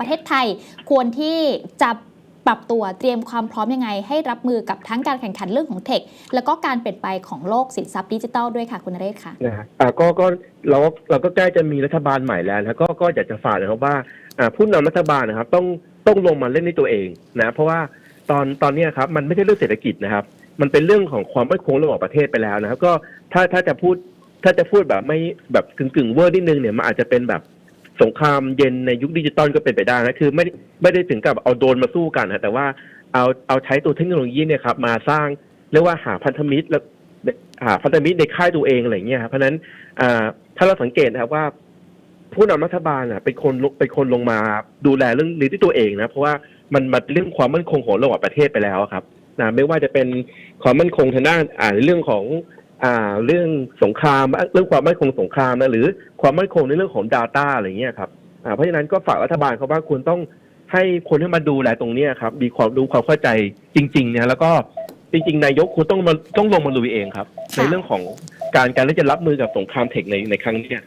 ประเทศไทยควรที่จะปรับตัวเตรียมความพร้อมยังไง ให้รับมือกับทั้งการแข่งขันเรื่องของเทค แล้วก็การเปลี่ยนไปของโลกสินทรัพย์ดิจิทัลด้วยค่ะคุณนเรศค่ะนะฮะอ่าก็ก็เราเราก็ใกล้จะมีรัฐบาลใหม่แล้วนะก็ก็อยากจะฝากนะครับว่าอ่าผู้นำรัฐบาลนะครับต้องต้องลงมาเล่นในตัวเองนะเพราะว่าตอนตอนนี้ครับมันไม่ใช่เรื่องเศรษฐกิจนะครับ มันเป็นเรื่องของความมั่นคงระหว่างประเทศไปแล้วนะครับ ก็ถ้าถ้าจะพูดถ้าจะพูดแบบไม่แบบกึ่งกึ่งเวอร์นิดนึงเนี่ยมันอาจจะเป็นแบบ สงครามเย็นในยุคดิจิตอลก็เป็นไปได้นะคือไม่ไม่ได้ถึงกับเอาโดนมาสู้กันนะแต่ว่าเอาเอาใช้ตัวเทคโนโลยีเนี่ยครับมาสร้างเรียกว่าหาพันธมิตรแล้วหาพันธมิตรในค่ายตัวเองอะไรเงี้ยครับเพราะนั้นถ้าเราสังเกตนะครับว่าผู้นำรัฐบาลอะเป็นคนเป็นคนลงมาดูแลเรื่องนี้ด้วยตัวเองนะ เพราะว่ามันมาเรื่องความมั่นคงของระหว่างประเทศไปแล้วครับนะไม่ว่าจะเป็นความมั่นคงทางด้านอ่าเรื่องของ อ่าเรื่องสงครามเรื่องความมั่นคงสงครามนะหรือความมั่นคงในเรื่องของ Data อะไรอย่างเงี้ยครับอ่าเพราะฉะนั้นก็ฝากรัฐบาลเขาว่าควรต้องให้คนที่มาดูแลตรงเนี้ยครับมีความรู้ความเข้าใจจริงๆเนี่ยแล้วก็จริงๆ นายกควรต้องมาต้องลงมาลุยเองครับ ในเรื่องของการการที่จะรับมือกับสงครามเทคในในครั้งนี้ครับ